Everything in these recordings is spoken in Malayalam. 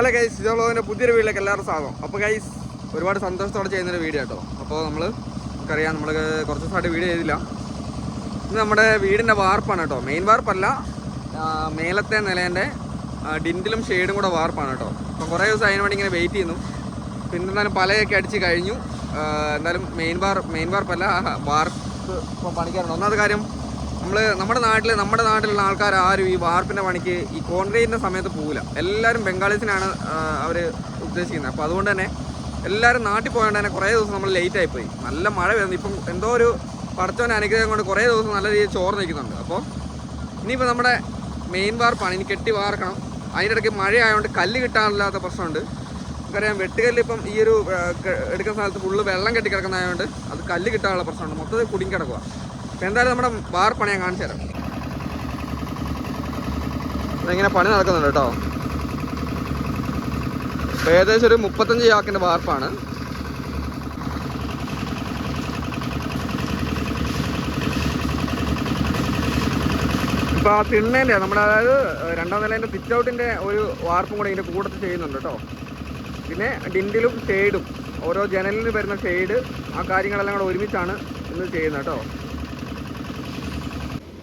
ഹലോ ഗൈസ് ഇതോളതിന്റെ പുതിയൊരു വീട്ടിലേക്ക് എല്ലാവരും സ്വാഗതം. അപ്പോൾ ഗൈസ് ഒരുപാട് സന്തോഷത്തോടെ ചെയ്യുന്നൊരു വീഡിയോ കേട്ടോ അപ്പോൾ നമ്മൾ നമുക്കറിയാം നമ്മൾ കുറച്ച് ദിവസമായിട്ട് വീഡിയോ ചെയ്തില്ല. ഇത് നമ്മുടെ വീടിന്റെ വാർപ്പാണ് കേട്ടോ. മെയിൻ വാർപ്പല്ല മേലത്തെ നിലേന്റെ ഡിന്റിലും ഷെയ്ഡും കൂടെ വാർപ്പാണ് കേട്ടോ. അപ്പോൾ കുറേ ദിവസം അതിന് വേണ്ടി ഇങ്ങനെ വെയിറ്റ് ചെയ്യുന്നു. പിന്നെ എന്തായാലും പലയൊക്കെ അടിച്ച് കഴിഞ്ഞു. എന്തായാലും മെയിൻ വാർ മെയിൻ വാർപ്പല്ല വാർപ്പ് ഇപ്പോൾ പണിക്കാറുണ്ട് ഒന്നാമത് കാര്യം നമ്മൾ നമ്മുടെ നാട്ടിൽ നമ്മുടെ നാട്ടിലുള്ള ആൾക്കാർ ആരും ഈ വാർപ്പിന്റെ പണിക്ക് ഈ കോൺക്രീറ്റിന്റെ സമയത്ത് പോകില്ല എല്ലാവരും ബംഗാളീസിനാണ് അവർ ഉദ്ദേശിക്കുന്നത് അപ്പോൾ അതുകൊണ്ട് തന്നെ എല്ലാവരും നാട്ടിൽ പോയതുകൊണ്ട് തന്നെ കുറേ ദിവസം നമ്മൾ ലേറ്റ് ആയിപ്പോയി. നല്ല മഴ വരുന്നു ഇപ്പം എന്തോ ഒരു പടച്ചവന്റെ അനുഗ്രഹം കൊണ്ട് കുറേ ദിവസം നല്ല രീതിയിൽ ചോറ് നിൽക്കുന്നുണ്ട് അപ്പോൾ ഇനിയിപ്പോൾ നമ്മുടെ മെയിൻ വാർപ്പാണ് ഇനി കെട്ടി വാർക്കണം. അതിന്റെ ഇടയ്ക്ക് മഴ ആയതുകൊണ്ട് കല്ല് കിട്ടാനില്ലാത്ത പ്രശ്നമുണ്ട്. നമുക്കറിയാം വെട്ടുകല്ല് ഇപ്പം ഈ ഒരു എടുക്കുന്ന സ്ഥലത്ത് ഫുള്ള് വെള്ളം കെട്ടി കിടക്കുന്നതായതുകൊണ്ട് അത് കല്ല് കിട്ടാനുള്ള പ്രശ്നമുണ്ട്. മൊത്തത്തിൽ കുടുങ്ങി കിടക്കുക എന്തായാലും നമ്മുടെ വാർപ്പണി ഞാൻ കാണിച്ചു തരാം. ഇങ്ങനെ പണി നടക്കുന്നുണ്ട് കേട്ടോ. ഏകദേശം ഒരു മുപ്പത്തഞ്ച് ചാക്കിന്റെ വാർപ്പാണ്. ഇപ്പൊ ആ തിണ്ണേന്റെ നമ്മുടെ അതായത് രണ്ടാം നിലേന്റെ സിറ്റ് ഔട്ടിന്റെ ഒരു വാർപ്പും കൂടെ ഇതിന്റെ കൂട്ടത്തിൽ ചെയ്യുന്നുണ്ട് കേട്ടോ. പിന്നെ ഡിൻഡിലും ഷെയ്ഡും ഓരോ ജനലിന് വരുന്ന ഷെയ്ഡ് ആ കാര്യങ്ങളെല്ലാം കൂടെ ഒരുമിച്ചാണ് ഇന്ന് ചെയ്യുന്നത് കേട്ടോ.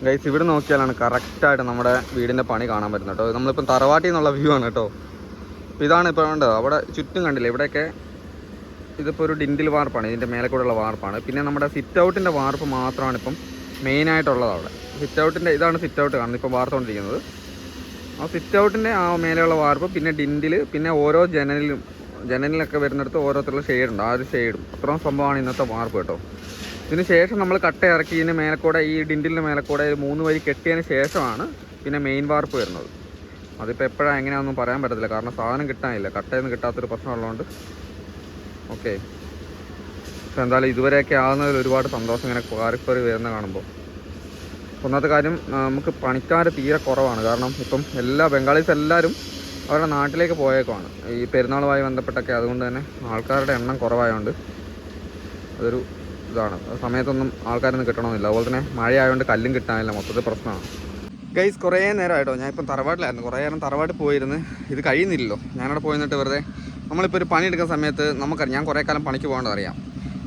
ഗൈസ് ഇവിടെ നോക്കിയാലാണ് കറക്റ്റായിട്ട് നമ്മുടെ വീടിന്റെ പണി കാണാൻ പറ്റുന്നത് കേട്ടോ. നമ്മളിപ്പം തറവാട്ടിൽ നിന്നുള്ള വ്യൂ ആണ് കേട്ടോ. ഇതാണ് ഇപ്പോൾ വേണ്ടത് അവിടെ ചുറ്റും കണ്ടില്ലേ? ഇവിടെയൊക്കെ ഇതിപ്പോൾ ഒരു ഡിൻഡിൽ വാർപ്പാണ്. ഇതിന്റെ മേലെ കൂടെയുള്ള വാർപ്പാണ്. പിന്നെ നമ്മുടെ സിറ്റ് ഔട്ടിന്റെ വാർപ്പ് മാത്രമാണ് ഇപ്പം മെയിനായിട്ടുള്ളത് അവിടെ. സിറ്റ് ഔട്ടിന്റെ ഇതാണ് സിറ്റ് ഔട്ട് കാണുന്നത്. ഇപ്പോൾ വാർത്തുകൊണ്ടിരിക്കുന്നത് ആ സിറ്റ് ഔട്ടിന്റെ ആ മേലെയുള്ള വാർപ്പ് പിന്നെ ഡിൻഡിൽ പിന്നെ ഓരോ ജനലിലും ജനലിലൊക്കെ വരുന്നിടത്ത് ഓരോരുത്തരുടെ ഷെയ്ഡുണ്ട് ആ ഒരു ഷെയ്ഡും അത്രയും സംഭവമാണ് ഇന്നത്തെ വാർപ്പ് കേട്ടോ. ഇതിന് ശേഷം നമ്മൾ കട്ട ഇറക്കി ഇതിന് മേലക്കൂടെ ഈ ഡിൻഡിലിന്റെ മേലക്കൂടെ മൂന്ന് വരി കെട്ടിയതിന് ശേഷമാണ് പിന്നെ മെയിൻ വാർപ്പ് വരുന്നത്. അതിപ്പോൾ എപ്പോഴാണ് എങ്ങനെയാണെന്നും പറയാൻ പറ്റത്തില്ല. കാരണം സാധനം കിട്ടാനില്ല. കട്ടയൊന്നും കിട്ടാത്തൊരു പ്രശ്നമുള്ളതുകൊണ്ട്. ഓക്കെ പക്ഷെ എന്തായാലും ഇതുവരെയൊക്കെ ആകുന്നതിൽ ഒരുപാട് സന്തോഷം ഇങ്ങനെ കാറിക്കറി വരുന്ന കാണുമ്പോൾ. ഒന്നാമത്തെ കാര്യം നമുക്ക് പണിക്കാർ തീരെ കുറവാണ്. കാരണം ഇപ്പം എല്ലാ ബംഗാളീസ് എല്ലാവരും അവരുടെ നാട്ടിലേക്ക് പോയേക്കുമാണ് ഈ പെരുന്നാളുമായി ബന്ധപ്പെട്ടൊക്കെ അതുകൊണ്ട് തന്നെ ആൾക്കാരുടെ എണ്ണം കുറവായതുകൊണ്ട് അതൊരു ഇതാണ്. സമയത്തൊന്നും ആൾക്കാരൊന്നും കിട്ടണമെന്നില്ല. അതുപോലെ തന്നെ മഴ ആയതുകൊണ്ട് കല്ലും കിട്ടാനില്ല. മൊത്തത്തിൽ പ്രശ്നമാണ്. ഗൈസ് കുറേ നേരമായിട്ടോ? ഞാൻ ഇപ്പം തറവാട്ടിലായിരുന്നു. കുറേ നേരം തറവാട്ടിൽ പോയിരുന്ന്. ഇത് കഴിയുന്നില്ലല്ലോ. ഞാനവിടെ പോയി നിന്നിട്ട് വെറുതെ നമ്മളിപ്പോൾ ഒരു പണി എടുക്കുന്ന സമയത്ത് നമുക്കറിയാം. ഞാൻ കുറേ കാലം പണിക്ക് പോകേണ്ടത് അറിയാം.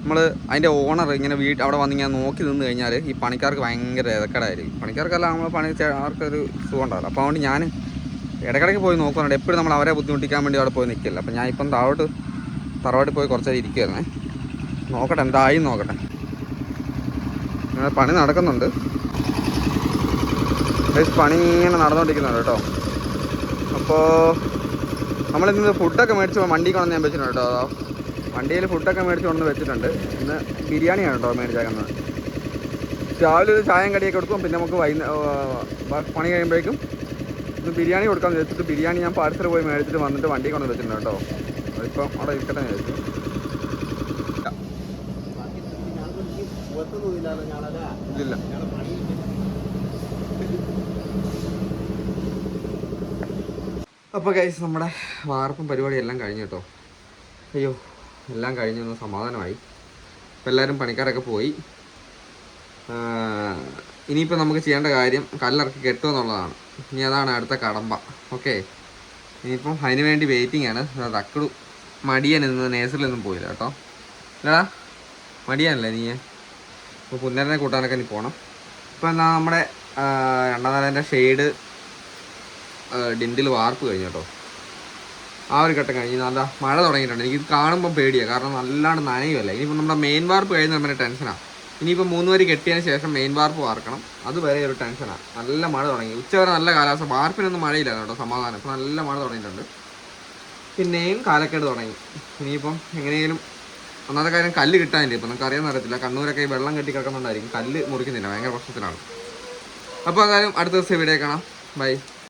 നമ്മൾ അതിന്റെ ഓണർ ഇങ്ങനെ വീട്ട് അവിടെ വന്ന് ഇങ്ങനെ നോക്കി നിന്ന് കഴിഞ്ഞാൽ ഈ പണിക്കാർക്ക് ഭയങ്കര ഇതക്കടായിരിക്കും പണിക്കാർക്കല്ല നമ്മൾ പണി ആർക്കൊരു സുഖം ഉണ്ടാവില്ല അപ്പോൾ അതുകൊണ്ട് ഞാൻ ഇടയ്ക്കിടയ്ക്ക് പോയി നോക്കുന്നുണ്ട്. എപ്പോഴും നമ്മൾ അവരെ ബുദ്ധിമുട്ടിക്കാൻ വേണ്ടി അവിടെ പോയി നിൽക്കില്ല. അപ്പോൾ ഞാൻ ഇപ്പം താഴോട്ട് തറവാട്ടിൽ പോയി കുറച്ച് നേരം ഇരിക്കുവായിരുന്നേ. നോക്കട്ടെ എന്തായി നോക്കട്ടെ. പണി നടക്കുന്നുണ്ട്. പണി ഇങ്ങനെ നടന്നുകൊണ്ടിരിക്കുന്നുണ്ട് കേട്ടോ. അപ്പോൾ നമ്മളിന്ന് ഫുഡൊക്കെ മേടിച്ച് വണ്ടി കൊണ്ടു ഞാൻ വെച്ചിട്ടുണ്ട് കേട്ടോ. വണ്ടിയിൽ ഫുഡൊക്കെ മേടിച്ച് കൊണ്ടു വെച്ചിട്ടുണ്ട്. ഇന്ന് ബിരിയാണിയാണ് കേട്ടോ മേടിച്ചേക്കുന്നത്. രാവിലെ ഒരു ചായം കടിയൊക്കെ കൊടുക്കും. പിന്നെ നമുക്ക് വൈകുന്ന പണി കഴിയുമ്പോഴേക്കും ഇന്ന് ബിരിയാണി കൊടുക്കാമെന്ന് വെച്ചിട്ട് ബിരിയാണി ഞാൻ പാഴ്സൽ പോയി മേടിച്ചിട്ട് വന്നിട്ട് വണ്ടി കൊണ്ടു വെച്ചിട്ടുണ്ട് കേട്ടോ. അതിപ്പം അവിടെ ഇരിക്കട്ടെ ഞാൻ വെച്ചു ഇല്ല അപ്പോൾ കൈസ് നമ്മുടെ വാർപ്പും പരിപാടി എല്ലാം കഴിഞ്ഞു കേട്ടോ. അയ്യോ എല്ലാം കഴിഞ്ഞു ഒന്ന് സമാധാനമായി. ഇപ്പം എല്ലാവരും പണിക്കാരൊക്കെ പോയി. ഇനിയിപ്പോൾ നമുക്ക് ചെയ്യേണ്ട കാര്യം കല്ലിറക്കി കെട്ടുക എന്നുള്ളതാണ്. ഇനി അതാണ് അടുത്ത കടമ്പ. ഓക്കെ ഇനിയിപ്പം അതിന് വേണ്ടി വെയിറ്റിംഗ് ആണ്. തക്കടു മടിയൻ ഇന്ന് നേഴ്സറിലൊന്നും പോയില്ല കേട്ടോ. ഇല്ലടാ മടിയാനല്ലേ നീ അപ്പോൾ പുന്നരനെ കൂട്ടാനൊക്കെ ഇനി പോകണം ഇപ്പോൾ എന്നാൽ നമ്മുടെ രണ്ടാം ഷെയ്ഡ് ഡിൻഡിൽ വാർപ്പ് കഴിഞ്ഞു കേട്ടോ. ആ ഒരു ഘട്ടം കഴിഞ്ഞ്. നല്ല മഴ തുടങ്ങിയിട്ടുണ്ട്. എനിക്ക് കാണുമ്പോൾ പേടിയാണ് കാരണം നല്ലാണ്ട് നനയുമല്ല ഇനിയിപ്പോൾ നമ്മുടെ മെയിൻ വാർപ്പ് കഴിഞ്ഞ് നമ്മുടെ ടെൻഷനാണ് ഇനിയിപ്പോൾ മൂന്ന് വരി കെട്ടിയതിന് ശേഷം മെയിൻ വാർപ്പ് വാർക്കണം. അതുവരെ ഒരു ടെൻഷനാണ് നല്ല മഴ തുടങ്ങി. ഉച്ചവരെ നല്ല കാലാവസ്ഥ. വാർപ്പിനൊന്നും മഴയില്ല കേട്ടോ സമാധാനം. ഇപ്പോൾ നല്ല മഴ തുടങ്ങിയിട്ടുണ്ട്. പിന്നെയും കാലക്കേട് തുടങ്ങി. ഇനിയിപ്പം എങ്ങനെയെങ്കിലും ഒന്നാമത്തെ കാര്യം കല്ല് കിട്ടാനില്ല? ഇപ്പം നമുക്ക് അറിയാൻ അറിയത്തില്ല. കണ്ണൂരൊക്കെ ഈ വെള്ളം കെട്ടി കിടക്കുന്നുണ്ടായിരിക്കും കല്ല് മുറിക്കുന്നില്ല. ഭയങ്കര പ്രശ്നത്തിലാണ്. അപ്പോൾ എന്തായാലും അടുത്ത ദിവസം ഇവിടെ കാണാം. ബൈ